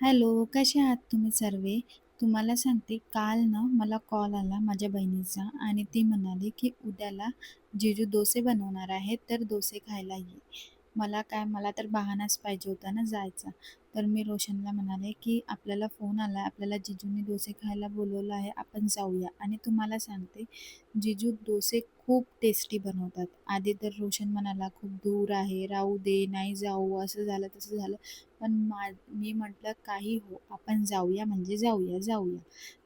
Hello, कसे आहात तुम्ही सर्वे? तुम्हाला सांगते, काल ना मला कॉल आला माझ्या बहिणीचा आणि ती म्हणाली, की "उद्याला जीजू डोसे बनवणार आहेत, तर डोसे खायला ये." मला काय मला तर बहाणाच पाहिजे होता ना जायचा. तर मी रोशनला म्हणाले, की "आपल्याला फोन आला आपल्याला जिजूने डोसे खायला बोलवलं आहे, आपण जाऊया." आणि तुम्हाला सांगते, जिजू डोसे खूप टेस्टी बनवतात. आधी तर रोशन म्हणाला, "खूप दूर आहे, राहू दे, नाही जाऊ." असं झालं, तसं झालं. पण मा मी म्हटलं, "काही हो, आपण जाऊया म्हणजे जाऊया, जाऊया."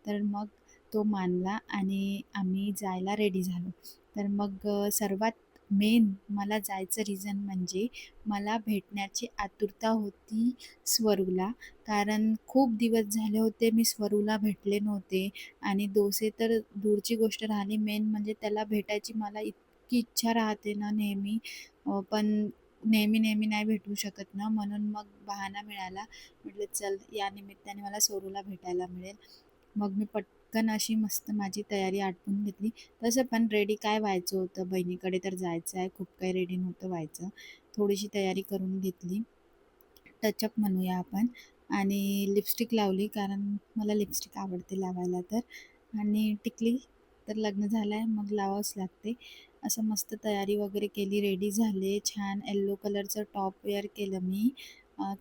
तर मग तो मानला आणि आम्ही जायला रेडी झालो. तर मग सर्वात मेन मला जायचं रिझन म्हणजे मला भेटण्याची आतुरता होती स्वरूला. कारण खूप दिवस झाले होते मी स्वरूला भेटले नव्हते आणि दोसे तर दूरची गोष्ट राहिली, मेन म्हणजे त्याला भेटायची मला इतकी इच्छा राहते ना नेहमी. पण नेहमी-नेहमी नाही भेटू शकत ना, म्हणून मग बहाणा मिळाला. म्हटलं चल या निमित्ताने मला स्वरूला भेटायला मिळेल. मग मी पट पटकन अशी मस्त माझी तयारी आटपून घेतली. तसं पण रेडी काय व्हायचं होतं, बहिणीकडे तर जायचं आहे, खूप काही रेडी नव्हतं व्हायचं. थोडीशी तयारी करून घेतली. टचअप म्हणूया आपण आणि लिपस्टिक लावली, कारण मला लिपस्टिक आवडते लावायला तर आणि टिकली तर लग्न झालं आहे, मग लावावंच लागते. असं मस्त तयारी वगैरे केली, रेडी झाले. छान येल्लो कलरचं टॉप वेअर केलं मी.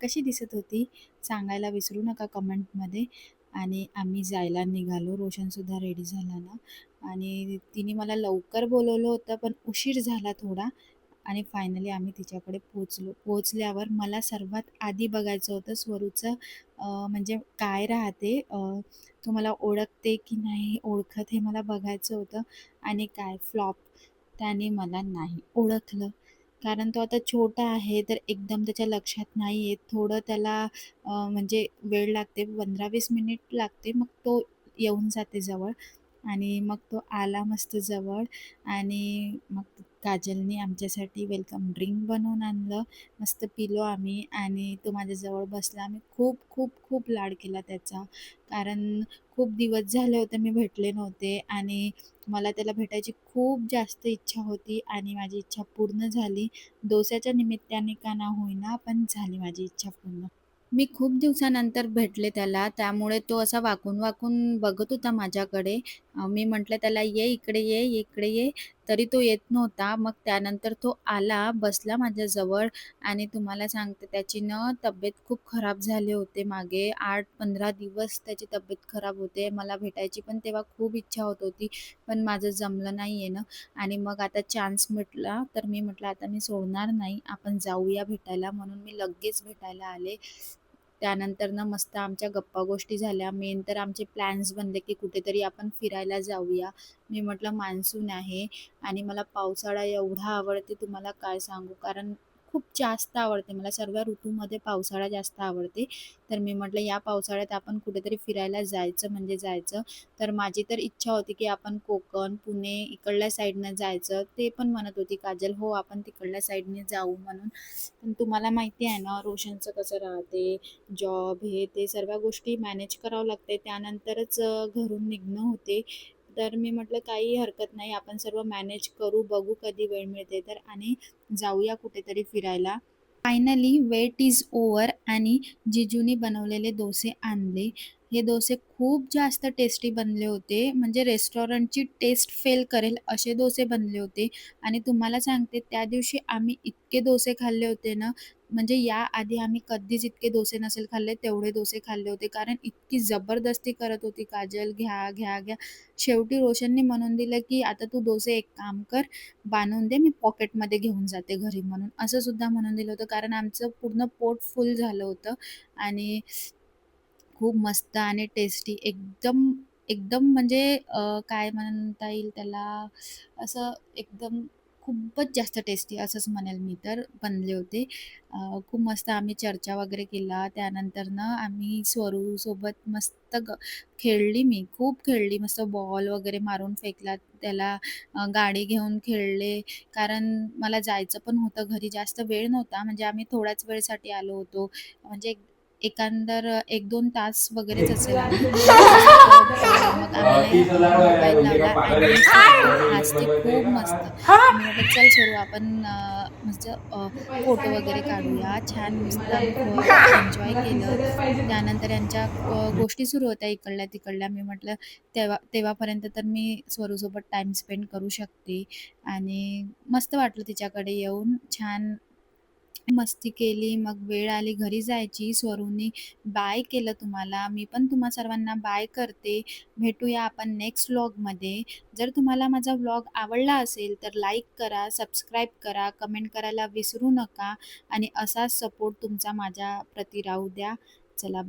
कशी दिसत होती सांगायला विसरू नका कमेंटमध्ये. आणि आम्ही जायला निघालो. रोशनसुद्धा रेडी झाला ना आणि तिने मला लवकर बोलवलं होतं, पण उशीर झाला थोडा आणि फायनली आम्ही तिच्याकडे पोचलो पोचल्यावर मला सर्वात आधी बघायचं होतं स्वरूचं म्हणजे काय राहते तो मला ओळखते की नाही ओळखत हे मला बघायचं होतं आणि काय फ्लॉप त्याने मला नाही ओळखलं. कारण तो आता छोटा आहे, तर एकदम त्याच्या लक्षात नाही येत. थोडं त्याला म्हणजे वेळ लागते 15-20 मिनिट लागते. मग तो येऊन जाते जवळ आणि मग तो आला मस्त जवळ आणि मग काजलनी आमच्यासाठी वेलकम ड्रिंक बनवून आणलं. मस्त पिलो आम्ही आणि तो माझ्याजवळ बसला. आम्ही खूप, खूप, खूप लाड केला त्याचा. कारण खूप दिवस झाले होते मी भेटले नव्हते आणि मला त्याला भेटायची खूप जास्त इच्छा होती आणि माझी इच्छा पूर्ण झाली. दोस्याच्या निमित्ताने का ना होईना, पण झाली माझी इच्छा पूर्ण. मी खूप दिवसानंतर भेटले त्याला, त्यामुळे तो असा वाकून-वाकून बघत होता माझ्याकडे. मी म्हटलं त्याला, "ये इकडे ये, इकडे ये." तरी तो येत नव्हता. मग त्यानंतर तो आला, बसला माझ्याजवळ आणि तुम्हाला सांगते त्याची ना तब्येत खूप खराब झाले होते मागे. 8-15 दिवस त्याची तब्येत खराब होते. मला भेटायची पण तेव्हा खूप इच्छा होत होती, पण माझं जमलं नाही येणं आणि मग आता चान्स म्हटला तर मी म्हटलं, "आता मी सोडणार नाही, आपण जाऊया भेटायला." म्हणून मी लगेच भेटायला आले. त्यानंतर ना मस्त आमच्या गप्पा-गोष्टी झाल्या. मेन तर आमचे प्लॅन्स बनले, की कुठेतरी आपण फिरायला जाऊया. मी म्हटलं मान्सून आहे आणि मला पावसाळा एवढा आवडते तुम्हाला काय सांगू. कारण खूप जास्त आवडते मला सर्व ऋतूमध्ये पावसाळा जास्त आवडते. तर मी म्हटलं या पावसाळ्यात आपण कुठेतरी फिरायला जायचं म्हणजे जायचं. तर माझी तर इच्छा होती, की आपण कोकण, पुणे इकडल्या साईडनं जायचं. ते पण म्हणत होती काजल, "हो, आपण तिकडल्या साईडने जाऊ" म्हणून. पण तुम्हाला माहिती आहे ना रोशनचं कसं राहते, जॉब हे ते सर्व गोष्टी मॅनेज करावं लागते. त्यानंतरच घरून निघणं होते. तर मी म्हटलं काही हरकत नाही, आपण सर्व मॅनेज करू, बघू कधी वेळ मिळते तर आणि जाऊया कुठेतरी फिरायला. फायनली वेट इज ओवर आणि जिजूनी बनवलेले डोसे आणले. हे डोसे खूप जास्त टेस्टी बनले होते. म्हणजे रेस्टॉरंटची टेस्ट फेल करेल असे डोसे बनले होते आणि तुम्हाला सांगते त्या दिवशी आम्ही इतके डोसे खाल्ले होते ना, म्हणजे याआधी आम्ही कधीच इतके डोसे नसेल खाल्ले, तेवढे डोसे खाल्ले होते. कारण इतकी जबरदस्ती करत होती काजल, "घ्या, घ्या, घ्या." शेवटी रोशनने म्हणून दिलं, की "आता तू डोसे एक काम कर, बांधून दे, मी पॉकेटमध्ये घेऊन जाते घरी म्हणून. असं सुद्धा म्हणून दिलं होतं, कारण आमचं पूर्ण पोट फुल झालं होतं आणि खूप मस्त आणि टेस्टी एकदम, एकदम म्हणजे अ, काय म्हणता येईल त्याला, असं एकदम खूपच जास्त टेस्टी असंच म्हणेल मी तर बनले होते. अ, खूप मस्त आम्ही चर्चा वगैरे केला. त्यानंतर ना आम्ही स्वरूसोबत मस्त ग खेळली मी, खूप खेळली. मस्त बॉल वगैरे मारून फेकला त्याला, अ, गाडी घेऊन खेळले. कारण मला जायचं पण होतं घरी, जास्त वेळ नव्हता. म्हणजे आम्ही थोड्याच वेळसाठी आलो होतो. म्हणजे एकंदर अ, 1-2 तास वगैरेच असेल मग आम्ही मोबाईल म्हणजे लावला आणि खूप मस्त. चल आपण मस्त फोटो वगैरे काढूया. छान मस्त एन्जॉय केलं. त्यानंतर यांच्या गोष्टी सुरू होत्या इकडल्या-तिकडल्या. मी म्हटलं तेव्हा तेव्हापर्यंत तर मी स्वरूसोबत टाईम स्पेंड करू शकते आणि मस्त वाटलं तिच्याकडे येऊन. छान मस्ती केली. मग वेळ आली घरी जायची. स्वरूनी बाय केलं तुम्हाला. मी पण तुम्हा सर्वांना बाय करते. भेटूया आपण नेक्स्ट व्लॉगमध्ये. जर तुम्हाला माझा व्लॉग आवडला असेल तर लाईक करा, सबस्क्राईब करा, कमेंट करायला विसरू नका आणि असाच सपोर्ट तुमचा माझ्या प्रति राहू द्या. चला